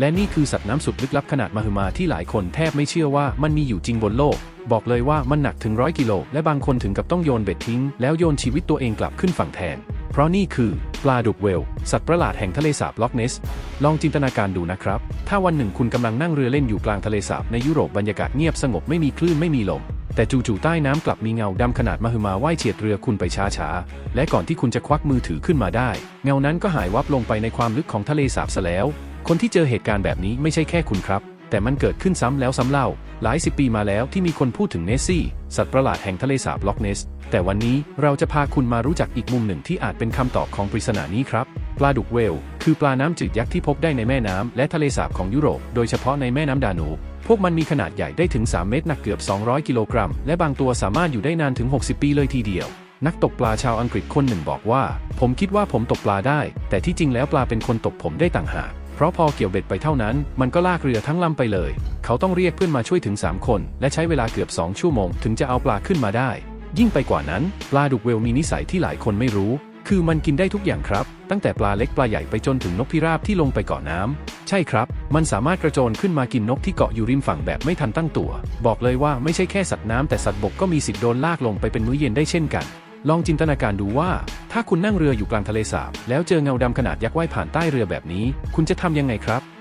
และนี่คือสัตว์น้ำสุดลึกลับขนาดมหึมาที่หลายคนแทบไม่เชื่อว่ามันมีอยู่จริงบนโลก บอกเลยว่ามันหนักถึงร้อยกิโลและบางคนถึงกับต้องโยนเบ็ดทิ้ง แล้วโยนชีวิตตัวเองกลับขึ้นฝั่งแทน เพราะนี่คือ ปลาดุกเวล สัตว์ประหลาดแห่งทะเลสาบล็อกเนส ลองจินตนาการดูนะครับ ถ้าวันหนึ่งคุณกำลังนั่งเรือเล่นอยู่กลางทะเลสาบในยุโรปบรรยากาศเงียบสงบไม่มีคลื่นไม่มีลม แต่จู่ๆใต้น้ำกลับมีเงาดำขนาดมหึมาว่ายเฉียดเรือคุณไปช้าๆและก่อนที่คุณจะควักมือถือขึ้นมาได้ เงานั้นก็หายวับลงไปในความลึกของทะเลสาบซะแล้ว คนที่เจอเหตุการณ์แบบนี้ไม่ใช่แค่คุณครับ แต่มันเกิดขึ้นซ้ำแล้วซ้ำเล่า หลายสิบปีมาแล้วที่มีคนพูดถึงเนสซี่ สัตว์ประหลาดแห่งทะเลสาบล็อกเนส แต่วันนี้เราจะพาคุณมารู้จักอีกมุมหนึ่งที่อาจเป็นคำตอบของปริศนานี้ครับ ปลาดุกเวล คือปลาน้ำจืดยักษ์ที่พบได้ในแม่น้ำและทะเลสาบของยุโรป โดยเฉพาะในแม่น้ำดานูบพวกมันมีขนาดใหญ่ได้ถึง 3 เมตรหนักเกือบ 200 กิโลกรัม และบางตัวสามารถอยู่ได้นานถึง 60 ปีเลยทีเดียว นักตกปลาชาวอังกฤษคนหนึ่งบอกว่า ผมคิดว่าผมตกปลาได้ แต่ที่จริงแล้วปลาเป็นคนตกผมได้ต่างหาก เพราะพอเกี่ยวเบ็ดไปเท่านั้น มันก็ลากเรือทั้งลำไปเลย เขาต้องเรียกเพื่อนมาช่วยถึง 3 คน และใช้เวลาเกือบ 2 ชั่วโมง ถึงจะเอาปลาขึ้นมาได้ ยิ่งไปกว่านั้น ปลาดุกเวลมีนิสัยที่หลายคนไม่รู้ คือมันกินได้ทุกอย่างครับ ตั้งแต่ปลาเล็กปลาใหญ่ไปจนถึงนกพิราบที่ลงไปเกาะน้ำใช่ครับ มันสามารถกระโจนขึ้นมากินนกที่เกาะอยู่ริมฝั่งแบบไม่ทันตั้งตัว บอกเลยว่าไม่ใช่แค่สัตว์น้ำแต่สัตว์บกก็มีสิทธิ์โดนลากลงไปเป็นมื้อเย็นได้เช่นกัน ลองจินตนาการดูว่า ถ้าคุณนั่งเรืออยู่กลางทะเลสาบ แล้วเจอเงาดำขนาดยักษ์ว่ายผ่านใต้เรือแบบนี้ คุณจะทำยังไงครับ